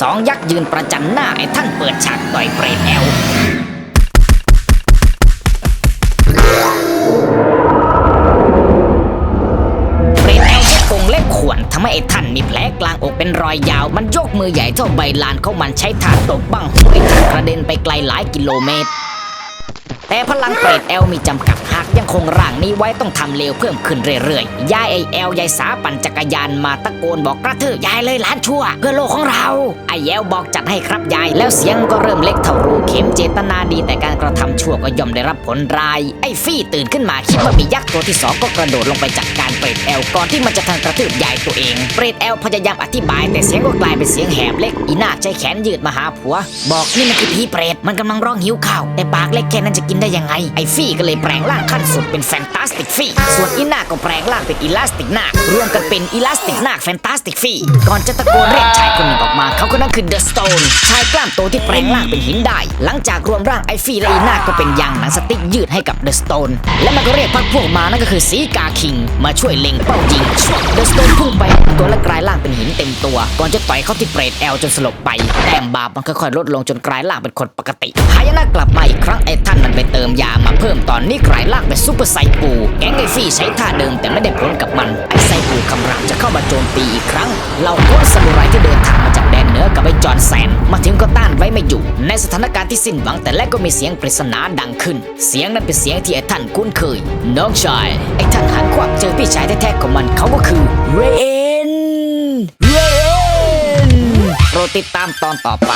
สองยักษ์ยืนประจันหน้าไอ้ท่านเปิดฉากต่อยเปรตแอลเปรตแอลใช้กงเล็บข่วนทำให้ไอ้ท่านมีแผลกลางอกเป็นรอยยาว มันยกมือใหญ่เท่าใบลานเขามันใช้ถาดตบบังหัวไอ้ท่านกระเด็นไปไกลหลายกิโลเมตร แต่พลังเปรตแอลมีจำกัดหากยังคงร่างนี้ไว้ต้องทำเลวเพิ่มขึ้นเรื่อยๆ ยายไอแอลยายสาปั่นจักรยานมาตะโกนบอกกระเทือยายเลยล้านชั่ว เพื่อโลกของเรา ไอแอลบอกจัดให้ครับยาย แล้วเสียงก็เริ่มเล็กเท่ารูเข็มเจตนา ดีแต่กาะทำชั่วก็ย่อมได้รับผลร้าย ไอ้ฟี่ตื่นขึ้นมาคิดว่ามียักษ์ตัวที่สองก็กระโดดลงไปจัดการเปรตแอลก่อนที่มันจะทันกระทืบยายตัวเอง เปรตแอลพยายามอธิบาย แต่เสียงก็กลายเป็นเสียงแหบเล็ก อีนาคใช้แขนยืดมาหาผัว บอกนี่มันคือผีเปรตมันกำลังร้องหิวข้าวแต่ปากเล็กแค่นั้นจะกินได้ยังไง ไอ้ฟี่ก็เลยแปลงร่างขั้นสุดเป็นแฟนตาสติกฟี่ ส่วนอีนาคก็แปลงร่างเป็นอีลาสติกนาครวมกันเป็นอีลาสติกนาคแฟนตาสติกฟี่ก่อนจะตะโกนเรียกชายคนหนึ่งออกมา เขาคนนั้นคือเดอะสโตนชายกล้ามโตที่แปลงร่างเป็นหินได้ หลังจากรวมร่างไอฟี่และอีนาคก็เป็นยางหนังสติ๊กยืดให้กับเดอะสโตนและมันก็เรียกพักพวกมานั่นก็คือสีกาคิง มาช่วยเล็งเป้ายิงเดอะสโตนพุ่งไปตัวและกลายร่างเป็นหินเต็มตัว ก่อนจะต่อยเข้าที่เปรตแอลจนสลบไปแต้มบาปมันค่อยๆลดลงจนกลายร่างเป็นคนปกติหายนะกลับมาอีกครั้งไอ้ท่านมันไปเติมยามาเพิ่มตอนนี้กลายร่างเป็นซูเปอร์ไซปูแก๊งไอฟี่ใช้ท่าเดิมแต่ไม่ได้ผลกับมัน ไอไซปูคำรามจะเข้ามาโจมตีอีกครั้งเหล่าโค้ชซามูไรที่เดินทางมาจากแดนเหนือกับไอจอห์นแซนมาถึงก็ต้านไว้ไม่อยู่ ในสถานการณ์ที่สิ้นหวังแต่แรกก็มีเสียงปริศนาดังขึ้น เสียงนั้นเป็นเสียงที่ไอท่านคุ้นเคย น้องชาย ไอท่านหันควักเจอพี่ชายแท้ๆของมันเขาก็คือเรนเรนโปรดติดตามตอนต่อไป